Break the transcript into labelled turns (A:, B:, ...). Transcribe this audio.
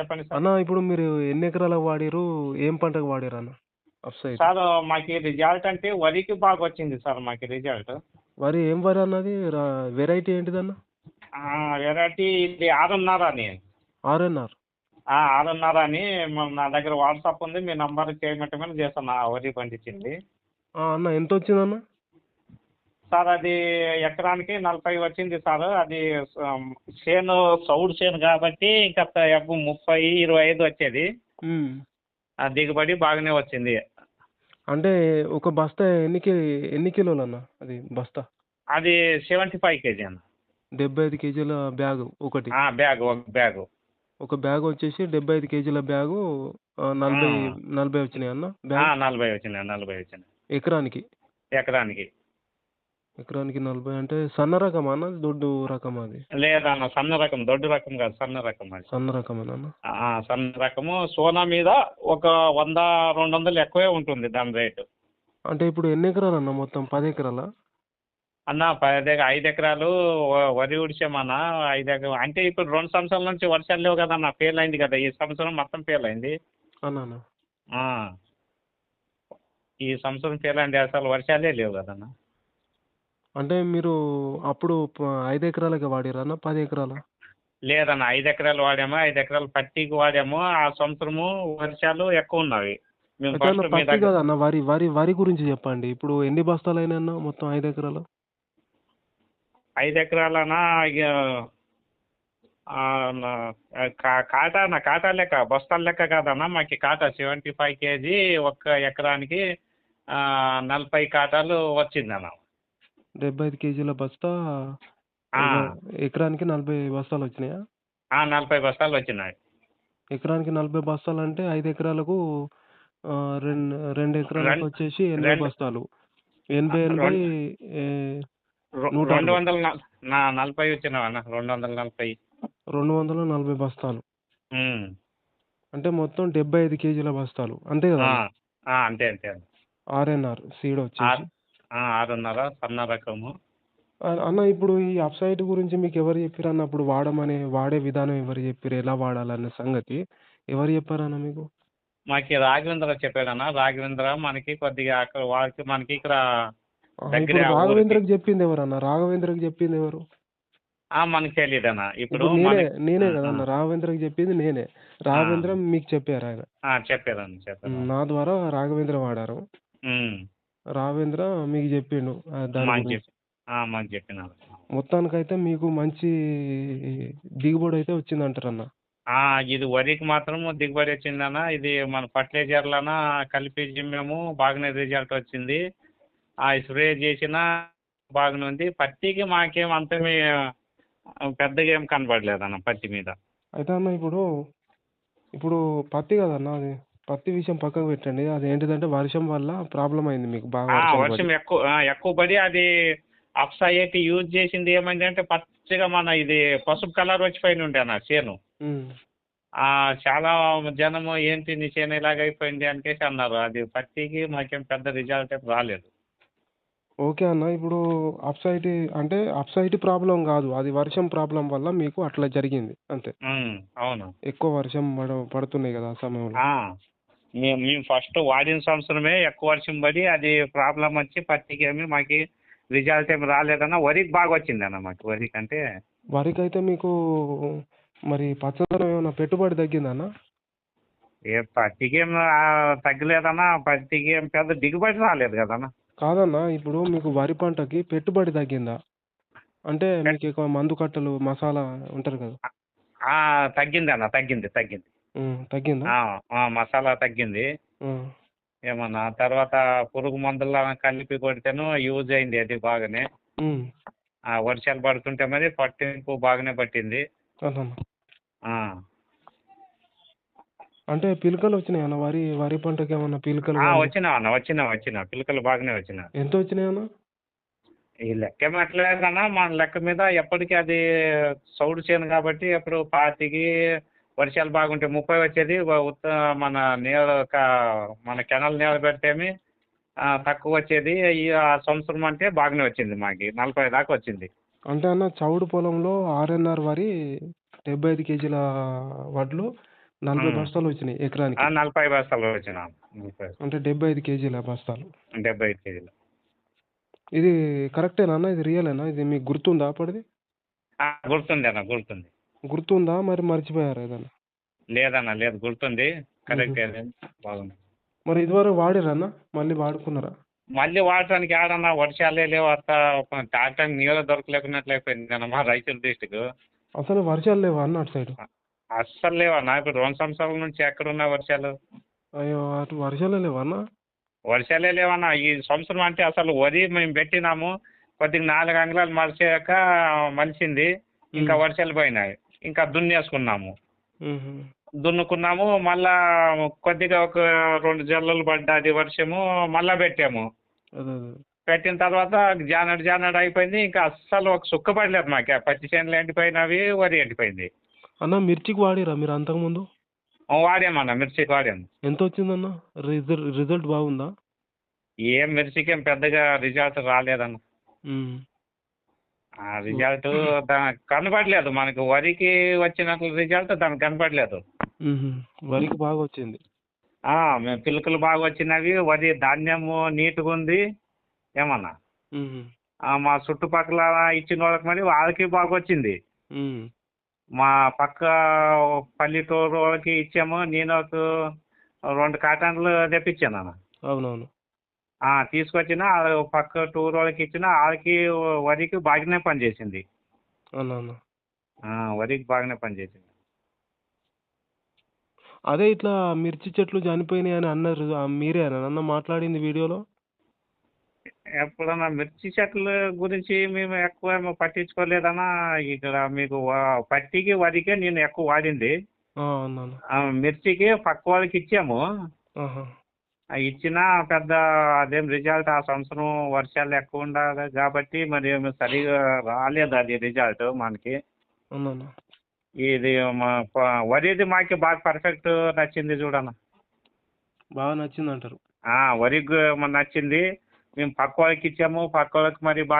A: చెప్పండి సార్.
B: అన్న ఇప్పుడు మీరు ఎన్ని ఎకరాలకు వాడిరు ఏం పంటకు వాడిరు అన్న
A: సార్ మాకు రిజల్ట్ అంటే వరికి బాగా వచ్చింది సార్ మాకు రిజల్ట్.
B: వరి ఏం వరి అన్నది? వెరైటీ ఏంటిదన్న?
A: వెరైటీ ఇది ఆరున్నర అని.
B: ఆర్ఎన్ఆర్
A: ఆ, ఆరున్నర అని నా దగ్గర వాట్సాప్ ఉంది. మీ నంబర్ చేయమంటే చేస్తాను. వరి పండించింది.
B: అన్న ఎంత వచ్చిందన్న
A: సార్ అది ఎకరానికి నలభై వచ్చింది సార్. అది చేను సౌడు చేను కాబట్టి ఇంకా ముప్పై ఇరవై ఐదు వచ్చేది. ఆ దిగుబడి బాగానే వచ్చింది.
B: అంటే ఒక బస్తా ఎన్ని ఎన్ని కిలోలు అన్న అది బస్తా?
A: అది సెవెంటీ ఫైవ్ కేజీ అన్న.
B: డెబ్బై ఐదు కేజీల బ్యాగ్ ఒకటి.
A: బ్యాగ్ ఒక బ్యాగ్.
B: ఒక బ్యాగ్ వచ్చేసి డెబ్బై ఐదు కేజీల బ్యాగు నలభై. నలభై వచ్చినాయి అన్న
A: నలభై వచ్చినాయి నలభై వచ్చినాయి.
B: ఎకరానికి?
A: ఎకరానికి.
B: ఎకరానికి నలభై అంటే సన్న రకం అన్న దొడ్డు రకం అది?
A: లేదన్న సన్న రకం దొడ్డు రకం కాదు సన్న రకం అది.
B: సన్న రకం అన్న?
A: ఆ, సన్న రకము. సోనా మీద ఒక వంద రెండు వందలు ఎక్కువే ఉంటుంది దాని రేటు.
B: అంటే ఇప్పుడు ఎన్ని ఎకరాలు అన్న మొత్తం? పది ఎకరాలా?
A: అన్న పది ఐదు ఎకరాలు వ- వరి ఉడిచామన్న ఐదు ఎకరాలు అంటే ఇప్పుడు రెండు సంవత్సరాల నుంచి వర్షాలు లేవు కదన్న ఫెయిల్ అయింది కదా ఈ సంవత్సరం మొత్తం ఫెయిల్ అయింది
B: అన్న అన్న.
A: ఆ. ఈ సంవత్సరం ఫెయిల్ అయింది అసలు వర్షాలే లేవు కదన్న.
B: అంటే మీరు అప్పుడు ప- ఐదు ఎకరాలకి వాడిరా అన్న? పది ఎకరాల?
A: లేదన్న ఐదు ఎకరాలు వాడాము. ఐదు ఎకరాలు పత్తికి వాడాము. ఆ సంవత్సరము వర్షాలు ఎక్కువ ఉన్నవి. మేము
B: అయితే అన్న
A: ఫస్ట్ మీ
B: పత్తి
A: దగ్గర
B: కదన్న వరి వరి వరి గురించి చెప్పండి. ఇప్పుడు ఎన్ని బస్తాలు అన్న? మొత్తం ఐదు ఎకరాలు?
A: ఐదు ఎకరాలనా? ఇక ఆ, నా- కా- కాటా నా కాటా లెక్క బస్తాల లెక్క కాదన్న. మాకు కాటా సెవెంటీ ఫైవ్ కేజీ ఒక్క ఎకరానికి ఆ, నలభై కాటాలు వచ్చిందన్న.
B: డెబ్బై ఐదు కేజీల బస్తా
A: ఆ,
B: ఎకరానికి నలభై బస్తాలు వచ్చినాయా?
A: ఆ, నలభై బస్తాలు వచ్చినాయి.
B: ఎకరానికి నలభై బస్తాలు అంటే ఐదు ఎకరాలకు ఆ, రెండు రెండు ఎకరాలకు
A: రెండు-
B: వచ్చేసి ఎనభై
A: రెండు-
B: బస్తాలు. ఎనభై ఎనభై ఏ,
A: రొ-
B: నూట
A: రెండు
B: అరవై.
A: వందల నల- నా నలభై వచ్చినావన్న రెండు వందల నలభై.
B: రెండు వందల నలభై బస్తాలు.
A: ఉమ్.
B: అంటే మొత్తం డెబ్బై ఐదు కేజీల బస్తాలు. అంతే కదా?
A: ఆ, అంతే అంతే
B: ఆర్ఎన్ఆర్ సీడ్ వచ్చేసి.
A: ఆరున్నర సన్న రకము.
B: అన్న ఇప్పుడు ఈ అప్సైట్ గురించి మీకు ఎవరు చెప్పారు అన్న? అప్పుడు వాడమని వాడే విధానం ఎవరు చెప్పారు ఎలా వాడాలన్న సంగతి ఎవరు చెప్పారన్న మీకు?
A: మాకి రాఘవేంద్ర చెప్పాడన్న రాఘవేంద్ర మనకి కొద్దిగా అక్కడ వారికి మనకి ఇక్కడ దగ్గరే ఊరికి.
B: రాఘవేంద్రకి చెప్పింది ఎవరు అన్న? రాఘవేంద్రకి చెప్పింది ఎవరు?
A: ఆ, మనకి తెలియదన్న ఇప్పుడు
B: నేనే నేనే
A: ఆ,
B: కదా అన్న.
A: ఆ.
B: రాఘవేంద్రకి చెప్పింది నేనే. రాఘవేంద్ర మీకు చెప్పారు ఆయన.
A: చెప్పారన్న చెప్పారు
B: నా ద్వారా రాఘవేంద్ర వాడారు.
A: ఉమ్,
B: రాఘవేంద్ర మీకు చెప్పిండు ఆ, దాని
A: మాకు
B: గురించి.
A: చెప్పి ఆ, మాకు చెప్పినారు.
B: మొత్తానికైతే మీకు మంచి దిగుబడి అయితే వచ్చింది అంటారన్న
A: ఆ, ఇది వరికి మాత్రం దిగుబడి వచ్చిందన్న. ఇది మన ఫర్టిలైజర్లన కలిపి మేము బాగానే రిజల్ట్ వచ్చింది. ఆ స్ప్రే చేసిన బాగానే ఉంది. పత్తికి మాకేం అంత పెద్దగా ఏం కనపడలేదన్న పత్తి మీద.
B: అయితే అన్న ఇప్పుడు ఇప్పుడు పత్తి కదన్న అది? పత్తి విషయం పక్కకు పెట్టండి. అది ఏంటిదంటే వర్షం వల్ల ప్రాబ్లం అయింది మీకు బాగా
A: ఆ,
B: వర్షం
A: వర్షం
B: పడి.
A: ఎక్కువ ఆ, ఎక్కువ పడి అది అప్సైట్ యూజ్ చేసింది ఏమైంది అంటే పచ్చగా మన ఇది పసుపు కలర్ వచ్చిపోయిన ఉండే అన్న చేను.
B: ఉమ్.
A: ఆ, చాలా జనము ఏంటి నీ చేను ఇలాగ అయిపోయింది అనికేసి అన్నారు. అది పత్తికి మాకేం పెద్ద రిజల్ట్ ఏం రాలేదు.
B: ఓకే అన్న ఇప్పుడు అప్సైట్ అంటే అప్సైట్ ప్రాబ్లం కాదు. అది వర్షం ప్రాబ్లం వల్ల మీకు అట్లా జరిగింది. అంతే.
A: ఉమ్, అవును.
B: ఎక్కువ వర్షం పడ పడుతున్నాయి కదా ఆ సమయంలో.
A: మేము మేము ఫస్ట్ వాడిన సంవత్సరమే ఎక్కువ వర్షం పడి అది ప్రాబ్లం వచ్చి పత్తికి ఏమి మాకు రిజల్ట్ ఏమి రాలేదన్న వరికి బాగా వచ్చిందన్న మాకు. వరికి అంటే
B: వరికి అయితే మీకు మరి పచ్చదనం ఏమైనా పెట్టుబడి తగ్గిందన్న?
A: ఏ పత్తికి ఏం తగ్గలేదన్న పత్తికి ఏం పెద్ద దిగుబడి రాలేదు కదన్న.
B: కాదన్న ఇప్పుడు మీకు వరి పంటకి పెట్టుబడి తగ్గిందా? అంటే మీకు ఎక్కువ మందు కట్టలు మసాలా ఉంటారు కదా.
A: ఆ, తగ్గింది అన్న తగ్గింది. తగ్గింది? మసాలా తగ్గింది. ఏమన్నా తర్వాత పురుగు మందుల కలిపి కొడితేను యూజ్ అయింది అది బాగానే. వర్షాలు పడుతుంటే మరి పట్టింపు బాగానే పట్టింది.
B: అంటే పిలకలు వచ్చినాయి అన్న వరి వరి పంటకి ఏమన్నా పిలకలు
A: వచ్చినా అన్న వచ్చినా వచ్చినా పిలకలు బాగానే వచ్చినా
B: ఎంత వచ్చినాయి అన్న?
A: ఈ లెక్క ఎట్లేదన్నా మన లెక్క మీద ఎప్పటికీ అది సౌడు చేను కాబట్టి ఎప్పుడు పాతికి వర్షాలు బాగుంటే ముప్పై వచ్చేది ఉత్త మన నీళ్ళ మన కెనాల్ నీళ్ళ పెడితేమి తక్కువ వచ్చేది. ఈ ఆ సంవత్సరం అంటే బాగానే వచ్చింది మాకు నలభై దాకా వచ్చింది.
B: అంటే అన్న చౌడు పొలంలో ఆర్ఎన్ఆర్ వరి డెబ్బై ఐదు కేజీల వడ్లు నలభై. బస్తాలు వచ్చినాయి ఎకరానికి.
A: నలభై బస్తాలు వచ్చిన
B: అంటే డెబ్బై ఐదు కేజీల బస్తాలు.
A: డెబ్బై ఐదు కేజీలు.
B: ఇది కరెక్టేనా అన్న? ఇది రియలేనా? ఇది మీకు గుర్తుందా అప్పటిది?
A: గుర్తుంది అన్న గుర్తుంది.
B: గుర్తుందా మరి మర్చిపోయారా ఏదన్నా
A: లేదన్న లేదు గుర్తుంది. కరెక్ట్ బాగుంది.
B: మరి ఇదివరకు వాడిరా అన్న? మళ్ళీ వాడుకున్నారా?
A: మళ్ళీ వాడటానికి ఆడన్నా వర్షాలే లేవు అత్త తాగటానికి నీళ్ళు దొరకలేకున్నట్లు అయిపోయింది అన్న మా రైతుల డిస్టిక్
B: అసలు వర్షాలు లేవా అన్న అటు సైడ్?
A: అస్సలు లేవన్నా ఇప్పుడు రెండు సంవత్సరాల నుంచి ఎక్కడున్నా వర్షాలు?
B: అయ్యో అటు వర్షాలే లేవా అన్న?
A: వర్షాలే లేవన్నా ఈ సంవత్సరం అంటే అసలు వరి మేము పెట్టినాము కొద్దిగా నాలుగు అంగుళాలు మలిచాక మలిచింది ఇంకా. వర్షాలు పోయినాయి. ఇంకా దున్నేసుకున్నాము. దున్నుకున్నాము మళ్ళా కొద్దిగా ఒక రెండు జల్లలు పడ్డది వర్షము మళ్ళా పెట్టాము. పెట్టిన తర్వాత జానడు జానడు అయిపోయింది ఇంకా అస్సలు ఒక సుక్క పడలేదు మాకు. పత్తి చేనులు ఎండిపోయినవి వరి ఎండిపోయింది.
B: అన్న మిర్చికి వాడిరా మీరు అంతకుముందు?
A: వాడామన్న మిర్చికి వాడాము.
B: ఎంత వచ్చిందన్న రిజల్ట్ రిజల్ట్ బాగుందా?
A: ఏం మిర్చికి ఏం పెద్దగా రిజల్ట్ రాలేదన్న. రిజల్ట్ దానికి కనపడలేదు. మనకు వరికి వచ్చినట్లు రిజల్ట్ దానికి కనపడలేదు.
B: వరికి బాగా వచ్చింది.
A: ఆ, మేము పిలుకలు బాగా వచ్చినవి. వరి ధాన్యము నీట్గా ఉంది. ఏమన్నా? మా చుట్టుపక్కల ఇచ్చిన వాళ్ళకి మరి వాళ్ళకి బాగా వచ్చింది. మా పక్క పల్లెటూరు వాళ్ళకి ఇచ్చాము. నేను ఒక రెండు కాటన్లు తెప్పించాను అన్న.
B: అవునవును.
A: తీసుకొచ్చిన పక్క టూర్ వాళ్ళకి ఇచ్చిన వాళ్ళకి వరికి బాగానే పనిచేసింది. ఆ, వరికి బాగానే పనిచేసింది.
B: అదే ఇట్లా మిర్చి చెట్లు చనిపోయినాయి అని అన్నారు. మీరే అన్న మాట్లాడింది వీడియోలో?
A: ఎప్పుడన్నా మిర్చి చెట్ల గురించి మేము ఎక్కువ ఏమీ పట్టించుకోలేదన్నా ఇక్కడ మీకు పత్తికి వరికే నేను ఎక్కువ వాడింది. మిర్చికి పక్క వాళ్ళకి ఇచ్చాము. ఇచ్చిన పెద్ద అదేం రిజల్ట్ ఆ సంవత్సరం వర్షాలు ఎక్కువ ఉండాలి కాబట్టి మరి సరిగా రాలేదు అది రిజల్ట్ మనకి. ఇది మా వరిది మాకు బాగా పర్ఫెక్ట్ నచ్చింది చూడన్న.
B: బాగా నచ్చింది అంటారు
A: వరి నచ్చింది. మేము పక్క వాళ్ళకి ఇచ్చాము పక్క వాళ్ళకి మరి బాగా